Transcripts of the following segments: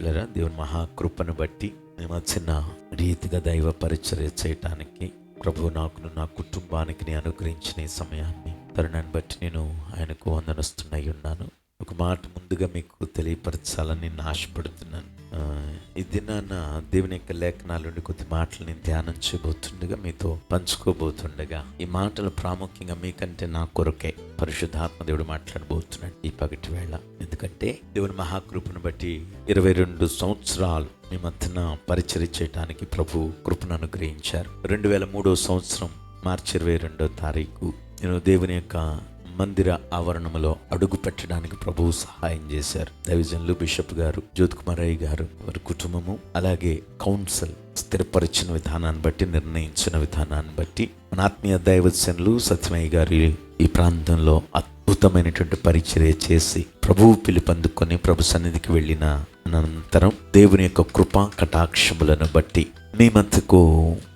పిల్లరా దేవుని మహాకృపను బట్టి మేము చిన్న రీతిగా దైవ పరిచర్య చేయటానికి ప్రభు నాకును నా కుటుంబానికి నేను అనుగ్రహించిన సమయాన్ని తరుణాన్ని బట్టి నేను ఆయనకు వందనస్తున్నాయి ఉన్నాను. ఒక మాట ముందుగా మీకు తెలియపరచాలని నేను ఆశపడుతున్నాను. ఈ దినాన దేవుని యొక్క లేఖనాల నుండి కొద్ది మాటలు నేను ధ్యానం చేయబోతుండగా మీతో పంచుకోబోతుండగా ఈ మాటలు ప్రాముఖ్యంగా మీకంటే నా కొరకే పరిశుద్ధాత్మ దేవుడు మాట్లాడబోతున్నాడు ఈ పగటి వేళ. ఎందుకంటే దేవుని మహాకృపను బట్టి ఇరవై రెండు సంవత్సరాలు మీ మధ్యన పరిచయం చేయడానికి ప్రభు కృపను అనుగ్రహించారు. రెండు వేల మూడో సంవత్సరం మార్చి ఇరవై రెండో తారీఖు. నేను దేవుని యొక్క మందిర ఆవరణములో అడుగు పెట్టడానికి ప్రభువు సహాయం చేశారు. దైవజనులు బిషప్ గారు జ్యోతి కుమారయ్య గారు వారి కుటుంబము అలాగే కౌన్సిల్ స్థిరపరిచిన విధానాన్ని బట్టి నిర్ణయించిన విధానాన్ని బట్టి మన ఆత్మీయ దైవజనులు సత్యమయ్య గారి ఈ ప్రాంతంలో అద్భుతమైనటువంటి పరిచర్య చేసి ప్రభువు పిలుపందుకొని ప్రభు సన్నిధికి వెళ్ళిన అనంతరం దేవుని యొక్క కృపా కటాక్షములను బట్టి మీ మధ్యకు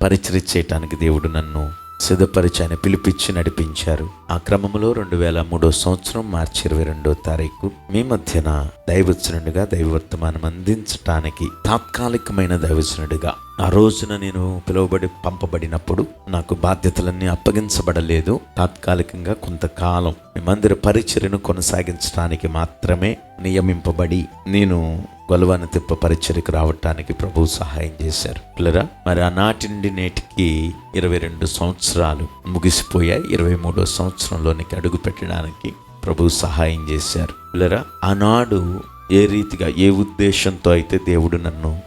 పరిచర్య చేయటానికి దేవుడు నన్ను సిద్ధపరిచి పిలిపించి నడిపించారు. ఆ క్రమంలో రెండు వేల మూడో సంవత్సరం మార్చి ఇరవై రెండో తారీఖు మీ మధ్యన దైవచనుడిగా దైవవర్తమానం అందించటానికి తాత్కాలికమైన దైవచనుడిగా ఆ రోజున నేను పిలువబడి పంపబడినప్పుడు నాకు బాధ్యతలన్నీ అప్పగించబడలేదు. తాత్కాలికంగా కొంతకాలం మీ మందిర పరిచర్యను కొనసాగించడానికి మాత్రమే నియమింపబడి నేను గొలవన తిప్ప పరిచర్యకు రావటానికి ప్రభు సహాయం చేశారు. పిల్లరా మరి ఆనాటి నుండి నేటికి ఇరవై రెండు సంవత్సరాలు ముగిసిపోయాయి. ఇరవై మూడో సంవత్సరంలోనికి అడుగు పెట్టడానికి ప్రభు సహాయం చేశారు. పిల్లరా ఆనాడు ఏ రీతిగా ఏ ఉద్దేశంతో అయితే దేవుడు నన్ను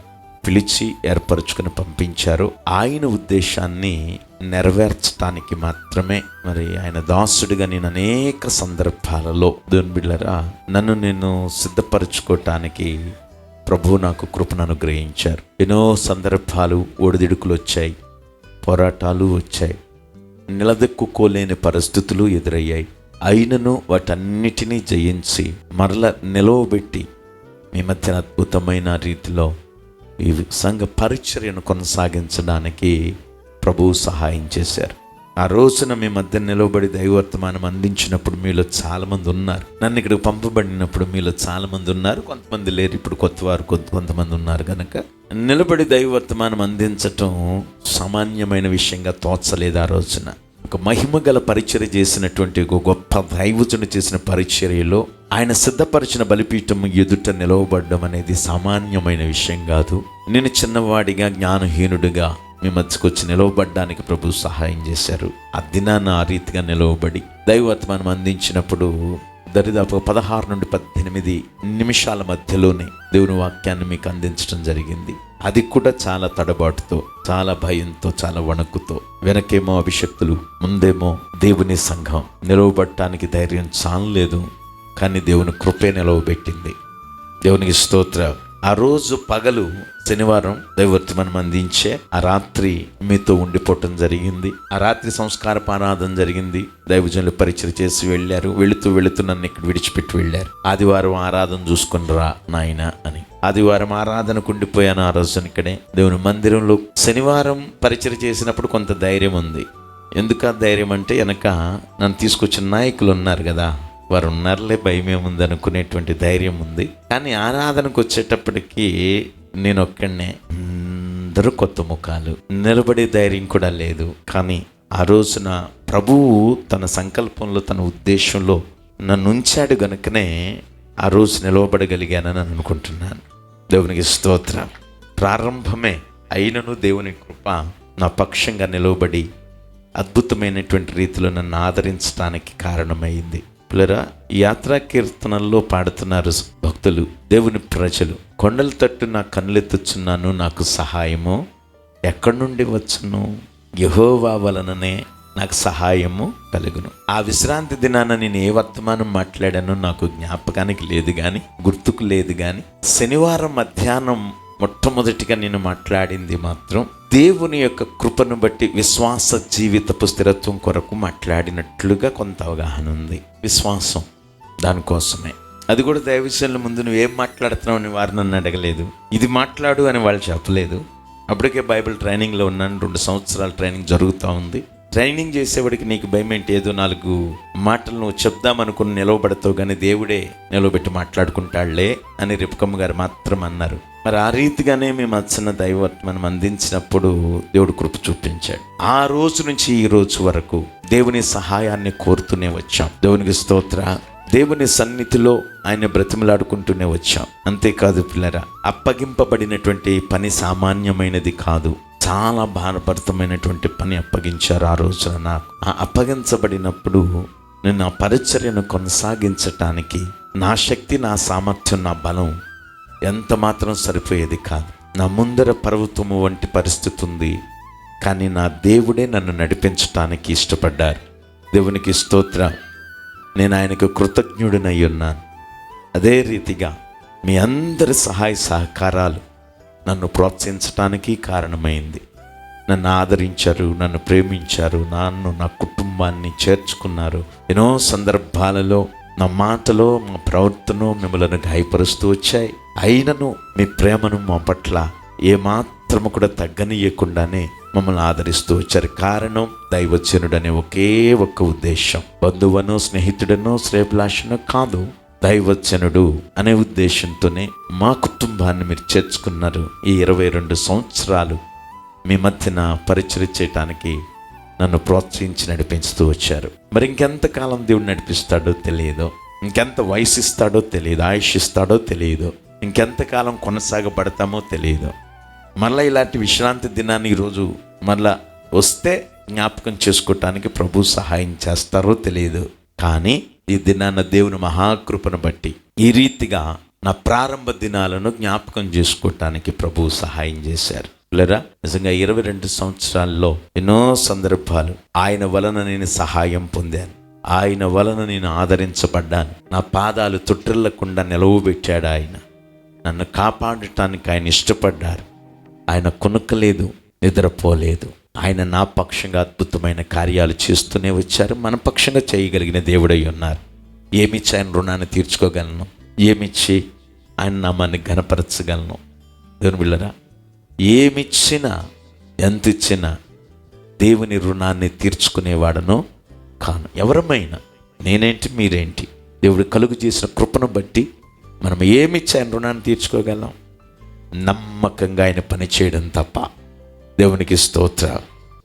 పిలిచి ఏర్పరచుకుని పంపించారో ఆయన ఉద్దేశాన్ని నెరవేర్చడానికి మాత్రమే మరి ఆయన దాసుడిగా నేను అనేక సందర్భాలలో దోన్బిళ్ళరా నన్ను నేను సిద్ధపరచుకోవటానికి ప్రభువు నాకు కృపను అనుగ్రహించారు. ఎన్నో సందర్భాలు ఒడిదిడుకులు వచ్చాయి పోరాటాలు వచ్చాయి నిలదొక్కుకోలేని పరిస్థితులు ఎదురయ్యాయి. అయినను వాటన్నిటినీ జయించి మరల నిలవబెట్టి మీ మధ్యన అద్భుతమైన రీతిలో ఈ సంఘ పరిచర్యను కొనసాగించడానికి ప్రభువు సహాయం చేశారు. ఆ రోజున మీ మధ్య నిలవబడి దైవర్తమానం అందించినప్పుడు మీలో చాలామంది ఉన్నారు. నన్ను ఇక్కడ పంపబడినప్పుడు మీలో చాలామంది ఉన్నారు. కొంతమంది లేరు. ఇప్పుడు కొత్త వారు కొంతమంది ఉన్నారు కనుక నిలబడి దైవర్తమానం అందించటం సామాన్యమైన విషయంగా తోచలేదు ఆ రోజున. ఒక మహిమ గల పరిచర్య చేసినటువంటి ఒక గొప్ప దైవజుని చేసిన పరిచర్యలో ఆయన సిద్ధపరిచిన బలిపీఠం ఎదుట నిలవబడడం అనేది సామాన్యమైన విషయం కాదు. నేను చిన్నవాడిగా జ్ఞానహీనుడిగా మీ మధ్యకు వచ్చి నిలవబడ్డానికి ప్రభు సహాయం చేశారు. ఆ దినాన ఆ రీతిగా నిలవబడి దైవత్వాన్ని అందించినప్పుడు దరిదాపు పదహారు నుండి పద్దెనిమిది నిమిషాల మధ్యలోనే దేవుని వాక్యాన్ని మీకు అందించడం జరిగింది. అది కూడా చాలా తడబాటుతో చాలా భయంతో చాలా వణుకుతో వెనకేమో అభిషక్తులు ముందేమో దేవుని సంఘం. నిలవబడటానికి ధైర్యం చాలలేదు కానీ దేవుని కృపే నిలవబెట్టింది. దేవునికి స్తోత్ర. ఆ రోజు పగలు శనివారం దైవర్తమనం అందించే ఆ రాత్రి మీతో ఉండిపోవటం జరిగింది. ఆ రాత్రి సంస్కార పారాధన జరిగింది. దైవజనులు పరిచయం చేసి వెళ్ళారు. వెళుతూ వెళుతూ నన్ను ఇక్కడ విడిచిపెట్టి వెళ్ళారు. ఆదివారం ఆరాధన చూసుకుని రా నాయన అని. ఆదివారం ఆరాధనకు ఉండిపోయాను ఆ రోజున ఇక్కడే. దేవుని మందిరంలో శనివారం పరిచయం చేసినప్పుడు కొంత ధైర్యం ఉంది. ఎందుకు ఆ ధైర్యం అంటే వెనక నన్ను తీసుకొచ్చిన నాయకులు ఉన్నారు కదా. వారు ఉన్నారులే భయం ఏముంది అనుకునేటువంటి ధైర్యం ఉంది కానీ ఆరాధనకు వచ్చేటప్పటికి నేను ఒక్కడనే అందరూ కొత్త ముఖాలు నిలబడే ధైర్యం కూడా లేదు. కానీ ఆ రోజున ప్రభువు తన సంకల్పంలో తన ఉద్దేశంలో నన్ను ఉంచాడు గనుకనే ఆ రోజు నిలవబడగలిగానని అనుకుంటున్నాను. దేవునికి స్తోత్ర. ప్రారంభమే అయినను దేవుని కృప నా పక్షంగా నిలవబడి అద్భుతమైనటువంటి రీతిలో నన్ను ఆదరించడానికి కారణమైంది. పిల్లరా యాత్రా కీర్తనల్లో పాడుతున్నారు భక్తులు దేవుని ప్రజలు. కొండల తట్టు నా కన్నులెత్తుచున్నాను నాకు సహాయము. ఎక్కడి నుండి వచ్చును? యహోవా వలననే నాకు సహాయము కలుగును. ఆ విశ్రాంతి దినాన నేను ఏ వర్తమానం మాట్లాడానో నాకు జ్ఞాపకానికి లేదు కానీ గుర్తుకు లేదు కానీ శనివారం మధ్యాహ్నం మొట్టమొదటిగా నేను మాట్లాడింది మాత్రం దేవుని యొక్క కృపను బట్టి విశ్వాస జీవితపు స్థిరత్వం కొరకు మాట్లాడినట్లుగా కొంత అవగాహన ఉంది. విశ్వాసం దానికోసమే అది కూడా దైవశైల ముందు నువ్వు ఏం మాట్లాడుతున్నావు అని వారు నన్ను అడగలేదు. ఇది మాట్లాడు అని వాళ్ళు చెప్పలేదు. అప్పటికే బైబిల్ ట్రైనింగ్లో ఉన్నాను. రెండు సంవత్సరాల ట్రైనింగ్ జరుగుతూ ఉంది. ట్రైనింగ్ చేసేవాడికి నీకు భయం ఏంటి? ఏదో నాలుగు మాటలు నువ్వు చెప్దామనుకుని నిలవబడతావు కానీ దేవుడే నిలవబెట్టి మాట్లాడుకుంటాడులే అని రిపకమ్మ గారు మాత్రం అన్నారు. మరి ఆ రీతిగానే మేము దైవత్ మనం అందించినప్పుడు దేవుడు కృప చూపించాడు. ఆ రోజు నుంచి ఈ రోజు వరకు దేవుని సహాయాన్ని కోరుతూనే వచ్చాం. దేవునికి స్తోత్ర. దేవుని సన్నిధిలో ఆయన బ్రతిమలాడుకుంటూనే వచ్చాం. అంతేకాదు పిల్లరా అప్పగింపబడినటువంటి పని సామాన్యమైనది కాదు. చాలా భారభరితమైనటువంటి పని అప్పగించారు ఆ రోజున నాకు. ఆ అప్పగించబడినప్పుడు నేను ఆ పరిచర్యను కొనసాగించటానికి నా శక్తి నా సామర్థ్యం నా బలం ఎంత మాత్రం సరిపోయేది కాదు. నా ముందర పర్వతము వంటి పరిస్థితి ఉంది. కానీ నా దేవుడే నన్ను నడిపించటానికి ఇష్టపడ్డారు. దేవునికి స్తోత్ర. నేను ఆయనకు కృతజ్ఞుడినై ఉన్నాను. అదే రీతిగా మీ అందరి సహాయ సహకారాలు నన్ను ప్రోత్సహించటానికి కారణమైంది. నన్ను ఆదరించారు నన్ను ప్రేమించారు నన్ను నా కుటుంబాన్ని చేర్చుకున్నారు. ఎన్నో సందర్భాలలో నా మాటలో మా ప్రవర్తన మిమ్మల్ని గాయపరుస్తూ వచ్చాయి. అయినను మీ ప్రేమను మా పట్ల ఏమాత్రము కూడా తగ్గనియకుండానే మమ్మల్ని ఆదరిస్తూ వచ్చారు. కారణం దైవచనుడనే ఒకే ఒక్క ఉద్దేశం. బంధువను స్నేహితుడనో శ్రేభిలాషనో కాదు దైవచనుడు అనే ఉద్దేశంతోనే మా కుటుంబాన్ని మీరు చేర్చుకున్నారు. ఈ ఇరవై రెండు సంవత్సరాలు మీ మధ్యన పరిచయం చేయటానికి నన్ను ప్రోత్సహించి నడిపించుతూ వచ్చారు. మరి ఇంకెంతకాలం దేవుడు నడిపిస్తాడో తెలియదు. ఇంకెంత వయసు ఇస్తాడో తెలియదు. ఆయుష్ ఇస్తాడో తెలియదు. ఇంకెంతకాలం కొనసాగబడతామో తెలియదు. మళ్ళీ ఇలాంటి విశ్రాంతి దినాన్ని ఈరోజు మళ్ళా వస్తే జ్ఞాపకం చేసుకోవటానికి ప్రభు సహాయం చేస్తారో తెలియదు. కానీ ఈ దినాన్న దేవుని మహాకృపను బట్టి ఈ రీతిగా నా ప్రారంభ దినాలను జ్ఞాపకం చేసుకోవటానికి ప్రభు సహాయం చేశారు. లేరా నిజంగా ఇరవై రెండు సంవత్సరాల్లో ఎన్నో సందర్భాలు ఆయన వలన నేను సహాయం పొందాను. ఆయన వలన నేను ఆదరించబడ్డాను. నా పాదాలు తుట్టిల్లకుండా నిలవబెట్టాడు ఆయన. నన్ను కాపాడటానికి ఆయన ఇష్టపడ్డారు. ఆయన కొనుక్కలేదు నిద్రపోలేదు. ఆయన నా పక్షంగా అద్భుతమైన కార్యాలు చేస్తూనే వచ్చారు. మన పక్షంగా చేయగలిగిన దేవుడై ఉన్నారు. ఏమిచ్చి ఆయన రుణాన్ని తీర్చుకోగలను? ఏమిచ్చి ఆయన నామాన్ని ఘనపరచగలను? దేవుని బిళ్ళరా ఏమిచ్చినా ఎంత ఇచ్చినా దేవుని రుణాన్ని తీర్చుకునేవాడను కాను. ఎవరమైనా నేనేంటి మీరేంటి? దేవుడు కలుగు చేసిన కృపను బట్టి మనం ఏమిచ్చి ఆయన రుణాన్ని తీర్చుకోగలం? నమ్మకంగా ఆయన పని చేయడం తప్ప. దేవునికి స్తోత్ర